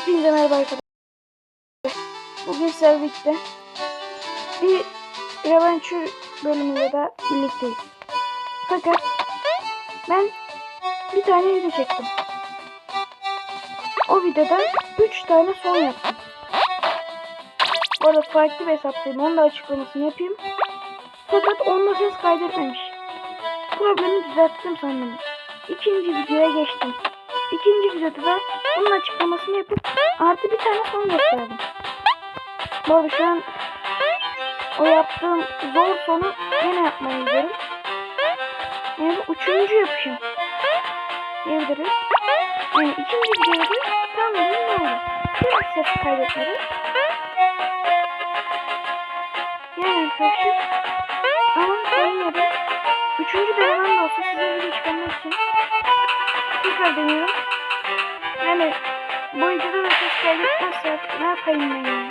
Hepinize merhaba arkadaşlar. Bugün birlikte bir Reventure bölümünde de birlikteyiz. Fakat ben bir tane video çektim. O videoda 3 tane son yaptım. Bu arada farklı bir hesaptayım. Onun da açıklamasını yapayım. Fakat onda ses kaydetmemiş. Problemi düzelttim sandım. İkinci videoya geçtim. İkinci videoda da bunun açıklamasını yapıp artı bir tane son gösterdim. Bu arada şu an o yaptığım zor sonu yine yapmaya gidiyorum. Yani üçüncü yapışım. Diyebiliriz. Yani ikinci videoda tam ne oldu? Hiç ses kaydetmedim. Yani arkadaşlar ama yine de üçüncü denemem de olsa size video çıkarmak tekrar deniyorum. Yani bu videoda da ses kaydetmezse ne yapayım ben yani?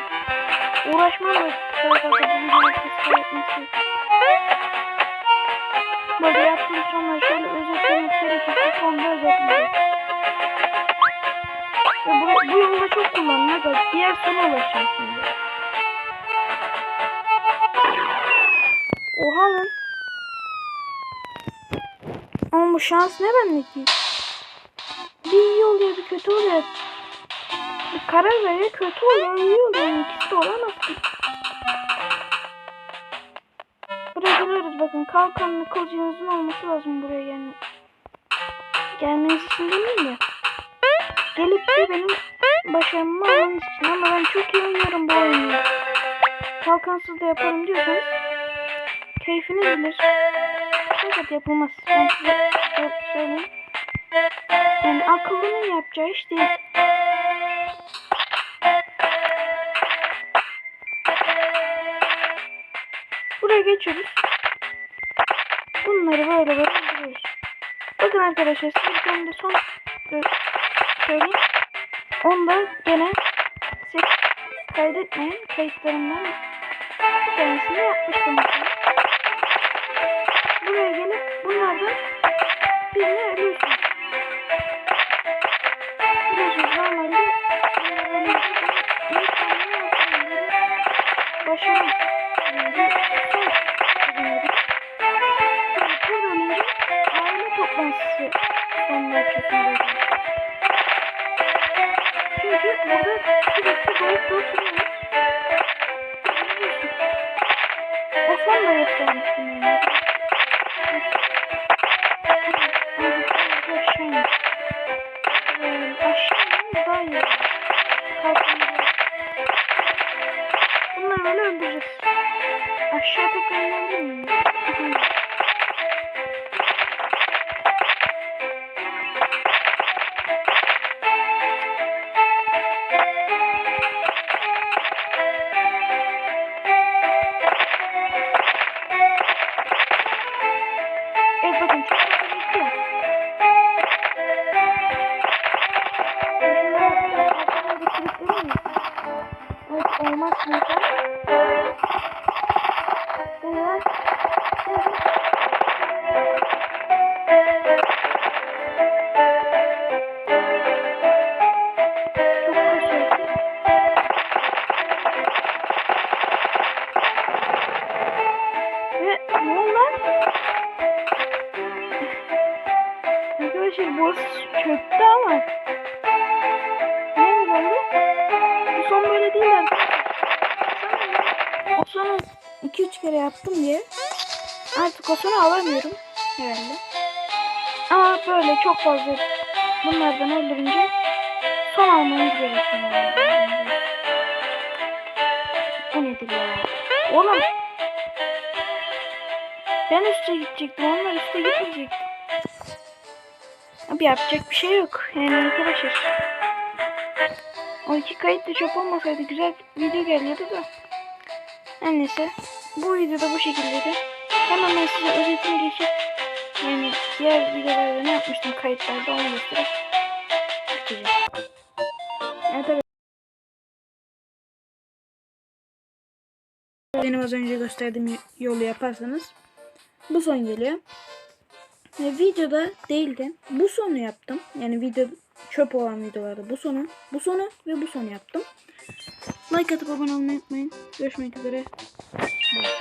Uğraşmam da fazla bu videoda ses kaydetmesi. Böyle yaptığım sonları şöyle özetlemek gerekirse sonda özetleyeceğim. Ve bu, bu yolda çok kullanılır da diğer sona ulaşacağım şimdi. Oha lan. Ama bu şans ne bendeki? Bir iyi oluyor bir kötü oluyor. Bir karar veriyor kötü oluyor iyi oluyor. İkisi de olamaz ki. Buraya geliyoruz bakın. Kalkanlı kılıcınızın olması lazım buraya gelme. Gelmeniz için demeyeyim de. Gelip de benim başarımımı almanız için. Ama ben çok iyi oynuyorum bu oyunu. Kalkansız da yaparım diyorsanız keyfiniz bilir. Fakat yapılmaz. Ben size sö- söyleyeyim. Yani akıllının yapacağı iş. Buraya geçiyoruz. Bunları böyle böyle indiriyoruz. Bakın arkadaşlar tane de son söyleyeyim. Onda gene kaydetmeyin. Kayıtlarımdan bir tanesini yapmıştım. Buraya gelip bunlardan birini ölüyorsunuz. Son kazanıyorduk. Burada önce aile toplantısı sonunda yapıyorsunuz. Çünkü burada sürekli doğup oturuyoruz. O son da göstermiştim Boss çöktü ama ne böyle? Bu son böyle değil arkadaşlar. O sonu 2-3 kere yaptım diye artık o sonu alamıyorum herhalde. Ama böyle çok fazla bunlardan öldürünce son almanız gerekiyor. Bu nedir ya? Oğlum ben üste gidecektim onlar üste gitmeyecekti. Abi yapacak bir şey yok. Yani arkadaşlar. O iki kayıt da çöp olmasaydı güzel video geliyordu da. Her neyse. Bu videoda bu şekildeydi. Hemen ben size özetini geçip yani diğer videolarda ne yapmıştım kayıtlarda onu bitireceğim. Evet. Benim az önce gösterdiğim yolu yaparsanız bu son geliyor. Ve videoda değil de bu sonu yaptım. Yani video çöp olan videolarda bu sonu, bu sonu ve bu sonu yaptım. Like atıp abone olmayı unutmayın. Görüşmek üzere. Bye.